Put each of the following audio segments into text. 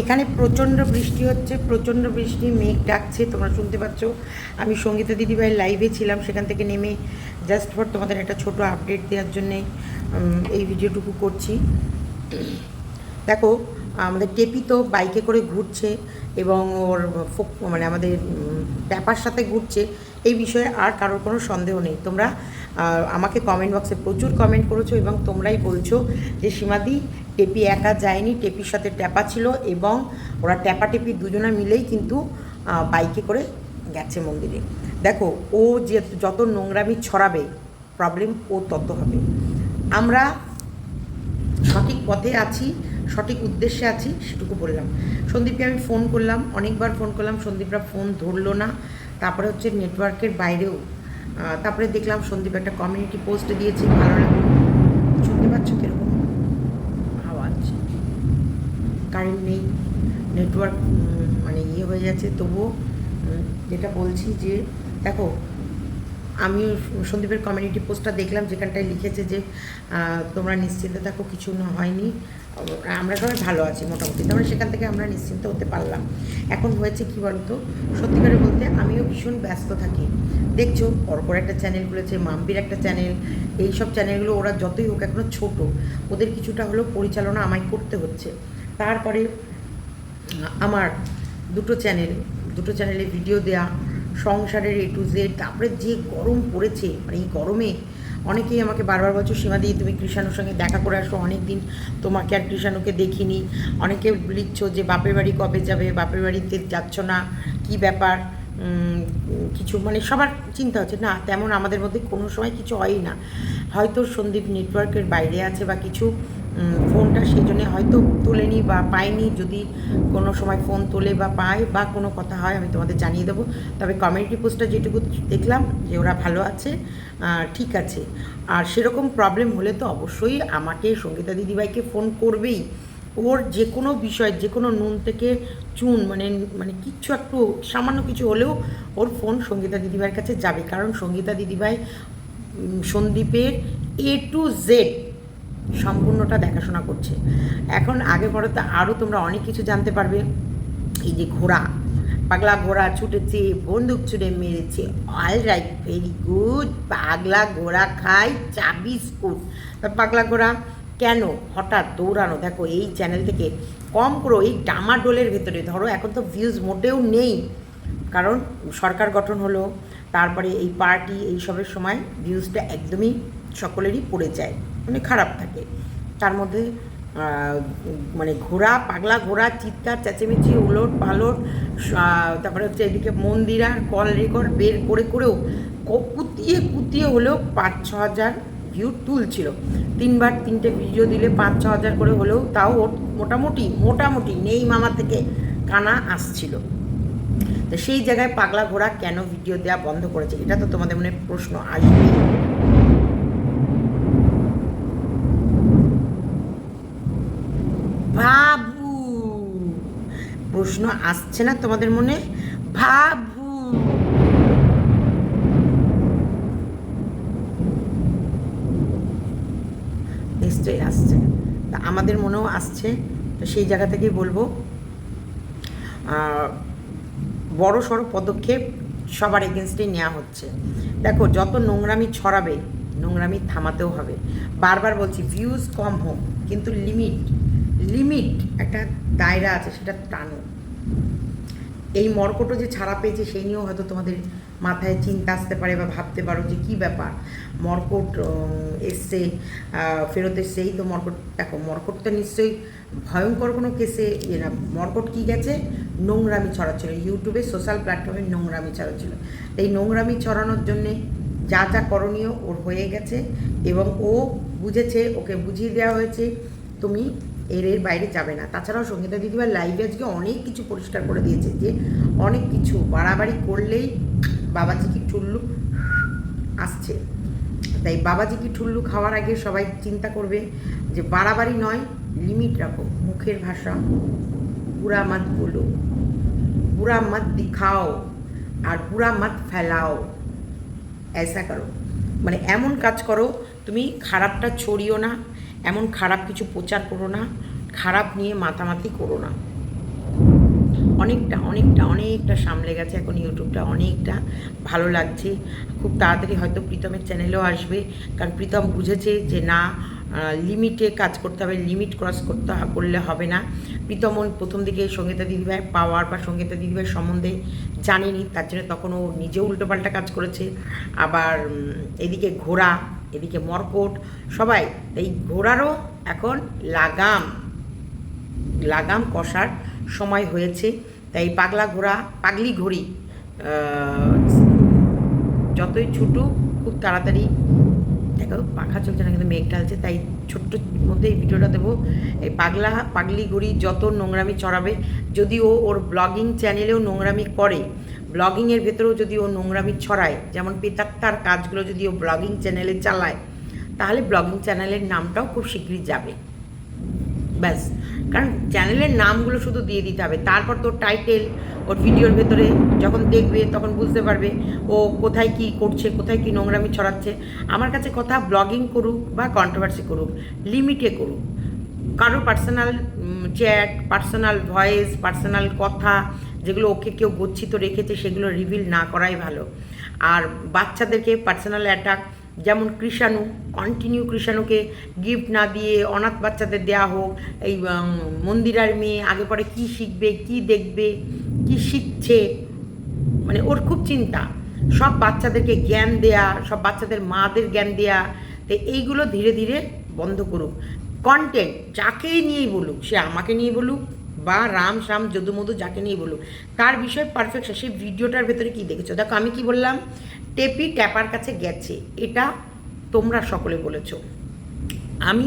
এখানে প্রচণ্ড বৃষ্টি হচ্ছে, প্রচণ্ড বৃষ্টি, মেঘ ডাকছে, তোমরা শুনতে পাচ্ছ। আমি সঙ্গীতা দিদিভাইয়ের লাইভে ছিলাম, সেখান থেকে নেমে জাস্ট ফর তোমাদের একটা ছোট আপডেট দেওয়ার জন্যে এই ভিডিওটুকু করছি। দেখো, আমাদের টেপি তো বাইকে করে ঘুরছে এবং ওর মানে আমাদের ট্যাপার সাথে ঘুরছে। এই বিষয়ে আর কারোর কোনো সন্দেহ নেই। তোমরা আমাকে কমেন্ট বক্সে প্রচুর কমেন্ট করেছ এবং তোমরাই বলছো যে, সীমাদি, টেপি একা যায়নি, টেপির সাথে ট্যাপা ছিল এবং ওরা ট্যাপা টেপি দুজনা মিলেই কিন্তু বাইকে করে গেছে মন্দিরে। দেখো, ও যে যত নোংরামি ছড়াবে প্রবলেম ও তত হবে। আমরা সঠিক পথে আছি, সঠিক উদ্দেশ্যে আছি, সেটুকু বললাম। সন্দীপকে আমি ফোন করলাম, অনেকবার ফোন করলাম, সন্দীপরা ফোন ধরলো না। তারপরে হচ্ছে নেটওয়ার্কের বাইরেও তারপরে দেখলাম সন্দীপ একটা কমিউনিটি পোস্ট দিয়েছে ভালো লাগল। শুনতে পাচ্ছ কীরকম? আওয়াজ কারেন্ট নেই নেটওয়ার্ক মানে ইয়ে হয়ে যাচ্ছে তবুও যেটা বলছি যে দেখো আমি সন্দীপের কমিউনিটি পোস্টটা দেখলাম, যেখানটায় লিখেছে যে তোমরা নিশ্চিন্তে থাকো, কিছু না হয়নি। আমরা সবাই ভালো আছি মোটামুটি। তারপরে সেখান থেকে আমরা নিশ্চিন্ত হতে পারলাম। এখন হয়েছে কি বলতো? সত্যিকারে বলতে আমিও ভীষণ ব্যস্ত থাকি। দেখছ, পরপর একটা চ্যানেল খুলেছে, মাম্পির একটা চ্যানেল এই সব চ্যানেলগুলো ওরা যতই হোক এখনও ছোট। ওদের কিছুটা হলেও পরিচালনা আমায় করতে হচ্ছে। তারপরে আমার দুটো চ্যানেল দুটো চ্যানেলে ভিডিও দেয়া সংসারের এ টু জেড তারপরে যে গরম পড়েছে মানে এই গরমে অনেকেই আমাকে বারবার বলছো, সীমা দিয়ে তুমি কৃষাণুর সঙ্গে দেখা করে আসো অনেক দিন তোমাকে আর কৃষাণুকে দেখিনি। অনেকে লিখছো যে, বাপের বাড়ি কবে যাবে? বাপের বাড়িতে যাচ্ছ না? কি ব্যাপার? কিছু মানে সবার চিন্তা হচ্ছে, না, তেমন আমাদের মধ্যে কোনো সময় কিছু হয়ই না। হয়তো সন্দীপ নেটওয়ার্কের বাইরে আছে বা কিছু ফোনটা সেই জন্যে হয়তো তোলেনি বা পায়নি যদি কোনো সময় ফোন তোলে বা পায় বা কোনো কথা হয়, আমি তোমাদের জানিয়ে দেবো। তবে কমিউনিটি পোস্টটা যেটুকু দেখলাম যে ওরা ভালো আছে ঠিক আছে। আর সেরকম প্রবলেম হলে তো অবশ্যই আমাকে সঙ্গীতা দিদিভাইকে ফোন করবেই। ওর যে কোনো বিষয় যে কোনো নুন থেকে চুন মানে মানে কিচ্ছু একটু সামান্য কিছু হলেও ওর ফোন সঙ্গীতা দিদিভাইয়ের কাছে যাবে। কারণ সঙ্গীতা দিদিভাই সন্দীপের এ টু জেড সম্পূর্ণটা দেখাশোনা করছে। এখন আগে পরে তো আরও তোমরা অনেক কিছু জানতে পারবে। এই যে ঘোড়া, পাগলা ঘোড়া ছুটেছে, বন্দুক ছুটে মেরেছে। অল রাইট ভেরি গুড পাগলা ঘোড়া খায় চা বিস্কুট তা পাগলা ঘোড়া কেন? হঠাৎ দৌড়ানো। দেখো, এই চ্যানেল থেকে কম করো এই ডামাডোলের ভেতরে। ধরো, এখন তো ভিউজ মোটেও নেই। কারণ সরকার গঠন হলো, তারপরে এই পার্টি এইসবের সময় ভিউজটা একদমই সকলেরই পড়ে যায়। মানে খারাপ থাকে। তার মধ্যে মানে ঘোড়া, পাগলা ঘোড়া, চিৎকার, চেঁচেমেচি উলট পালট তারপরে হচ্ছে এদিকে মন্দিরার কল রেকর্ড বের করে করেও কুতিয়ে কুতিয়ে হলেও পাঁচ, ছ হাজার ভিউ তুলছিল। তিনবার তিনটে ভিডিও দিলে পাঁচ, ছ হাজার করে হলেও তাও মোটামুটি মোটামুটি নেই মামা থেকে কানা আসছিল। তো সেই জায়গায় পাগলা ঘোড়া কেন ভিডিও দেওয়া বন্ধ করেছে? এটা তো তোমাদের মনে প্রশ্ন আসবে ভাবু প্রশ্ন আসছে না তোমাদের মনে? ভাবু। নিশ্চয়ই আসছে। তা আমাদের মনেও আসছে। তো সেই জায়গা থেকেই বলব। বড় সড়ো পদক্ষেপ সবার এগেনস্টেই নেওয়া হচ্ছে। দেখো, যত নোংরামি ছড়াবে, নোংরামি থামাতেও হবে। বারবার বলছি ভিউজ কম হোক, কিন্তু লিমিট লিমিট একটা দায়রা আছে, সেটা টানো এই মর্কটও যে ছাড়া পেয়েছে, সেই নিয়েও হয়তো তোমাদের মাথায় চিন্তা আসতে পারে বা ভাবতে পারো যে কী ব্যাপার। মর্কট এসছে ফেরত এসছে, এই তো মর্কট, দেখো, মর্কটটা নিশ্চয়ই ভয়ঙ্কর কোনো কেসে না মর্কট কী গেছে? নোংরামি ছড়াচ্ছিল। ইউটিউবে সোশ্যাল প্ল্যাটফর্মে নোংরামি ছড়াচ্ছিল। এই নোংরামি ছড়ানোর জন্যে যা যা করণীয় ওর হয়ে গেছে এবং ও বুঝেছে, ওকে বুঝিয়ে দেওয়া হয়েছে, তুমি এর এর বাইরে যাবে না। তাছাড়াও সঙ্গীতা দিদিভাই লাইভে আজকে অনেক কিছু পরিষ্কার করে দিয়েছে যে, অনেক কিছু বাড়াবাড়ি করলেই বাবাজি কি টুল্লু আসছে। তাই বাবাজি কি ঠুল্লু খাওয়ার আগে সবাই চিন্তা করবে যে বাড়াবাড়ি নয় লিমিট রাখো। মুখের ভাষা বুড়া মত বলো। বুড়া মত দিখাও আর বুড়া মত ফেলাও। ऐसा করো মানে এমন কাজ করো, তুমি খারাপটা ছড়িও না। এমন খারাপ কিছু প্রচার করো না, খারাপ নিয়ে মাতামাতি করো না। অনেকটা অনেকটা অনেকটা সামলে গেছে এখন ইউটিউবটা, অনেকটা ভালো লাগছে। খুব তাড়াতাড়ি হয়তো প্রীতমের চ্যানেলেও আসবে, কারণ প্রীতম বুঝেছে যে না লিমিটে কাজ করতে হবে লিমিট ক্রস করতে করলে হবে না। প্রীতম প্রথম দিকে সঙ্গীতা দিদিভাই পাওয়ার বা সঙ্গীতা দিদিভাই সম্বন্ধে জানেনি, তার জন্য তখন ও নিজে উল্টোপাল্টা কাজ করেছে। আবার এদিকে ঘোড়া এদিকে মর্কট, সবাই, এই ঘোড়ারও এখন লাগাম লাগাম কষার সময় হয়েছে। তাই পাগলা ঘোড়া, পাগলি ঘড়ি যতই ছুটুক খুব তাড়াতাড়ি, দেখো, পাখা চলছে না, কিন্তু মেঘ ঢালছে, তাই ছোট্ট মধ্যে এই ভিডিওটা দেবো। এই পাগলা, পাগলি ঘড়ি যত নোংরামি চড়াবে যদি ও ওর ব্লগিং চ্যানেলেও নোংরামি করে ব্লগিংয়ের ভেতরেও যদি ও নোংরামি ছড়ায়, যেমন পেতাত্তার কাজগুলো যদি ও ব্লগিং চ্যানেলে চালায়, তাহলে ব্লগিং চ্যানেলের নামটাও খুব শীঘ্রই যাবে। ব্যাস, কারণ চ্যানেলের নামগুলো শুধু দিয়ে দিতে হবে। তারপর তোর টাইটেল ওর ভিডিওর ভেতরে যখন দেখবে তখন বুঝতে পারবে ও কোথায় কি করছে, কোথায় কি নোংরামি ছড়াচ্ছে। আমার কাছে কথা ব্লগিং করুক বা কন্ট্রোভার্সি করুক লিমিটে করুক। কারও personal chat personal voice personal কথা যেগুলো ওকে কেউ গচ্ছিত রেখেছে, সেগুলো রিভিল না করাই ভালো। আর বাচ্চাদেরকে পার্সোনাল অ্যাটাক যেমন কৃষাণু কন্টিনিউ কৃষাণুকে গিফট না দিয়ে অনাথ বাচ্চাদের দেয়া হোক, এই মন্দিরার মেয়ে আগে পরে কি শিখবে, কি দেখবে, কি শিখছে মানে ওর খুব চিন্তা। সব বাচ্চাদেরকে জ্ঞান দেয়া, সব বাচ্চাদের মাদের জ্ঞান দেয়া, তো এইগুলো ধীরে ধীরে বন্ধ করুক। কন্টেন্ট যাকেই নিয়েই বলুক, সে আমাকে নিয়ে বলুক বা রাম শ্যাম যদুমধু যাকে নিয়ে বলুক, তার বিষয়ে পারফেক্ট সেই ভিডিওটার ভেতরে কি দেখেছ? দেখো, আমি কি বললাম? টেপি ট্যাপার কাছে গেছে, এটা তোমরা সকলে বলেছ। আমি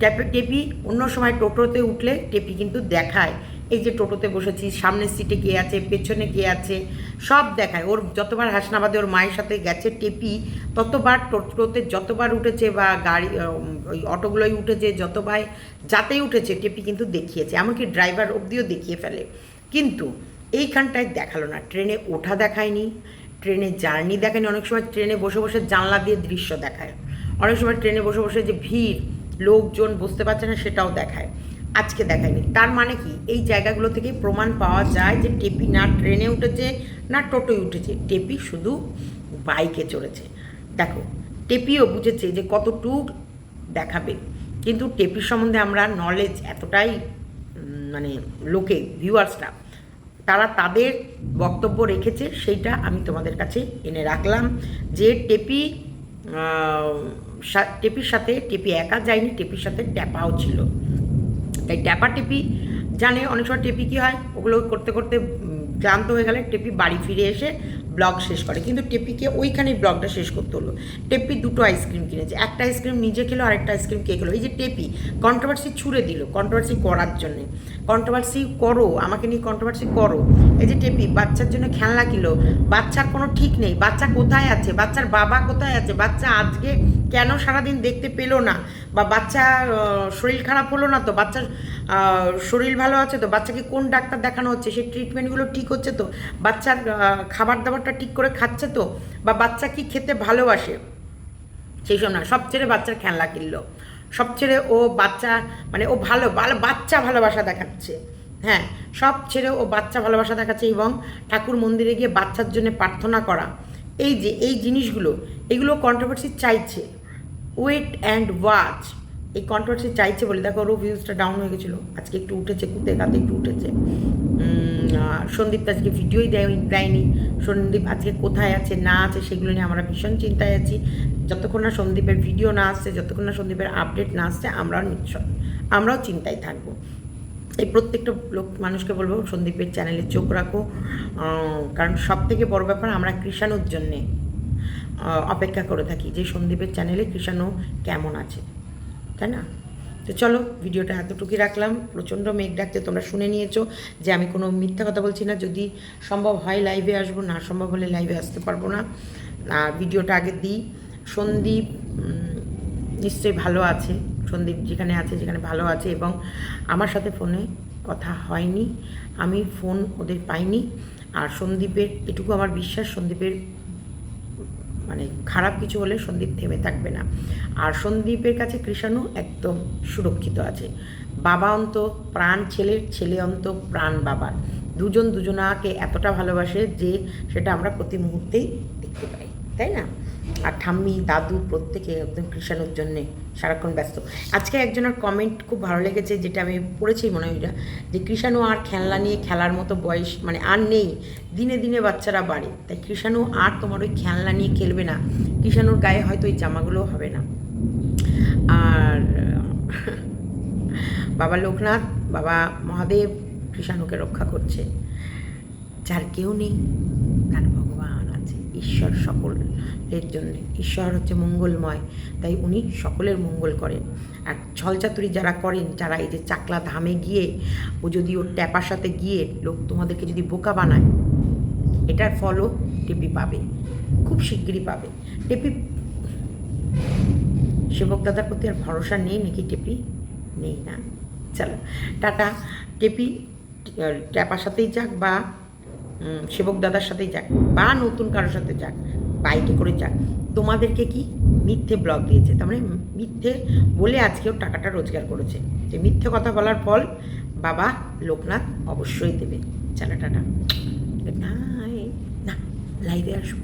ট্যাপে, টেপি অন্য সময় টোটোতে উঠলে টেপি কিন্তু দেখায়। এই যে টোটোতে বসেছি সামনের সিটে কে আছে, পেছনে কে আছে, সব দেখায়। ওর যতবার হাসনাবাদে ওর মায়ের সাথে গেছে টেপি, ততবার টোটোতে যতবার উঠেছে বা গাড়ি ওই অটোগুলোয় উঠেছে, যতবার যাতেই উঠেছে, টেপি কিন্তু দেখিয়েছে। এমনকি ড্রাইভার অবধিও দেখিয়ে ফেলে। কিন্তু এইখানটায় দেখাল না। ট্রেনে ওঠা দেখায়নি, ট্রেনে জার্নি দেখায়নি। অনেক সময় ট্রেনে বসে বসে জানলা দিয়ে দৃশ্য দেখায়। অনেক সময় ট্রেনে বসে বসে যে ভিড়, লোকজন বুঝতে পারছে না সেটাও দেখায়। আজকে দেখায়নি তার মানে কি? এই জায়গাগুলো থেকে প্রমাণ পাওয়া যায় যে টেপি না ট্রেনে উঠেছে, না টোটোয় উঠেছে। টেপি শুধু বাইকে চড়েছে। দেখো, টেপিও বুঝেছে যে কতটুক দেখাবে। কিন্তু টেপির সম্বন্ধে আমরা নলেজ এতটাই মানে লোকে ভিউয়ার্সরা তারা তাদের বক্তব্য রেখেছে, সেইটা আমি তোমাদের কাছে এনে রাখলাম যে টেপি টেপির সাথে, টেপি একা যায়নি, টেপির সাথে ট্যাপাও ছিল। তাই ট্যাপা টেপি, জানে অনেক সময় টেপি কী হয়? ওগুলো করতে করতে ক্লান্ত হয়ে গেলে টেপি বাড়ি ফিরে এসে ব্লগ শেষ করে। কিন্তু টেপিকে ওইখানেই ব্লগটা শেষ করতে হলো। টেপি দুটো আইসক্রিম কিনেছে। একটা আইসক্রিম নিজে খেলো আর একটা আইসক্রিম কে খেলো। এই যে টেপি কন্ট্রোভার্সি ছুড়ে দিল কন্ট্রোভার্সি করার জন্যে। কন্ট্রোভার্সি করো, আমাকে নিয়ে কন্ট্রোভার্সি করো। এই যে টেপি, বাচ্চার জন্য খেলনা কিলো। বাচ্চার কোনো ঠিক নেই। বাচ্চা কোথায় আছে? বাচ্চার বাবা কোথায় আছে? বাচ্চা আজকে কেন সারাদিন দেখতে পেল না? বা বাচ্চা শরীর খারাপ হলো না তো? বাচ্চার শরীর ভালো আছে তো? বাচ্চাকে কোন ডাক্তার দেখানো হচ্ছে? সেই ট্রিটমেন্টগুলো ঠিক হচ্ছে তো? বাচ্চার খাবার দাবারটা ঠিক করে খাচ্ছে তো? বা বাচ্চা কি খেতে ভালোবাসে? সেই সব না, সব ছেড়ে বাচ্চার খেলনা কিনলো। সব ছেড়ে ও বাচ্চা মানে ও ভালো ভালো, বাচ্চা ভালোবাসা দেখাচ্ছে। হ্যাঁ সব ছেড়ে ও বাচ্চা ভালোবাসা দেখাচ্ছে এবং ঠাকুর মন্দিরে গিয়ে বাচ্চার জন্য প্রার্থনা করা। এই যে, এই জিনিসগুলো, এগুলো কন্ট্রোভার্সি চাইছে। Wait and watch. এই কন্ট্রোভার্সি চাইছে বলে, দেখো ওরও ভিউজটা ডাউন হয়ে গেছিল। আজকে একটু উঠেছে কুতে কাতে একটু উঠেছে। সন্দীপ আজকে ভিডিওই দেয়, দেয়নি। সন্দীপ আজকে কোথায় আছে, না আছে, সেগুলো নিয়ে আমরা ভীষণ চিন্তায় আছি। যতক্ষণ না সন্দীপের ভিডিও না আসছে, যতক্ষণ না সন্দীপের আপডেট না আসছে আমরাও নিশ্চয় আমরাও চিন্তায় থাকব। এই প্রত্যেকটা লোক, মানুষকে বলব, সন্দীপের চ্যানেলে চোখ রাখো। কারণ সব থেকে বড় ব্যাপার, আমরা কৃষাণুর জন্যে অপেক্ষা করে থাকি যে সন্দীপের চ্যানেলে কৃষাণু কেমন আছে। তাই না? তো চলো, ভিডিওটা এতটুকুই রাখলাম। প্রচণ্ড মেঘ ডাকতে তোমরা শুনে নিয়েছো যে আমি কোনো মিথ্যা কথা বলছি না। যদি সম্ভব হয় লাইভে আসব, না সম্ভব হলে লাইভে আসতে পারব না। আর ভিডিওটা আগে দিই। সন্দীপ নিশ্চয়ই ভালো আছে। সন্দীপ যেখানে আছে, যেখানে ভালো আছে এবং আমার সাথে ফোনে কথা হয়নি। আমি ফোন ওদের পাইনি। আর সন্দীপের, এটুকু আমার বিশ্বাস, সন্দীপের মানে খারাপ কিছু হলে সন্দীপ থেমে থাকবে না। আর সন্দীপের কাছে কৃষাণু একদম সুরক্ষিত আছে। বাবা অন্ত, প্রাণ ছেলের ছেলে অন্ত, প্রাণ বাবার দুজন দুজনাকে এতটা ভালোবাসে যে সেটা আমরা প্রতি মুহূর্তেই দেখতে পাই, তাই না? আর ঠাম্মি, দাদু প্রত্যেকে একদম কৃষাণুর জন্যে সারাক্ষণ ব্যস্ত। আজকে একজনের কমেন্ট খুব ভালো লেগেছে, যেটা আমি পড়েছি মনে হয় যে কৃষাণু আর খেলনা নিয়ে খেলার মতো বয়স মানে আর নেই, দিনে দিনে বাচ্চারা বাড়ে। তাই কৃষাণু আর তোমার ওই খেলনা নিয়ে খেলবে না, কৃষাণুর গায়ে হয়তো ওই জামাগুলো হবে না। আর, বাবা লোকনাথ, বাবা মহাদেব কৃষাণুকে রক্ষা করছে। যার কেউ নেই, তার ভগবান আছে, ঈশ্বর সকলের জন্য। ঈশ্বর হচ্ছে মঙ্গলময়, তাই উনি সকলের মঙ্গল করেন। আর ছলচাতুরি যারা করেন, যারা এই যে চাকলা ধামে গিয়ে, ও যদি ওর ট্যাপার সাথে গিয়ে লোক তোমাদেরকে যদি বোকা বানায়, এটার ফলও টেপি পাবে, খুব শিগগিরই পাবে। টেপি সেবক দাদার প্রতি আর ভরসা নেই, নাকি টেপি? নেই না। চলো, টাটা। টেপি ট্যাপার সাথেই যাক বা সেবক দাদার সাথেই যাক, বা নতুন কারোর সাথে যাক। বাইকে করে যাক তোমাদেরকে কি মিথ্যে ব্লগ দিয়েছে? তার মানে মিথ্যে বলে আজকেও টাকাটা রোজগার করেছে। যে মিথ্যে কথা বলার ফল বাবা লোকনাথ অবশ্যই দেবে। চলো টাটা না লাইভে আসব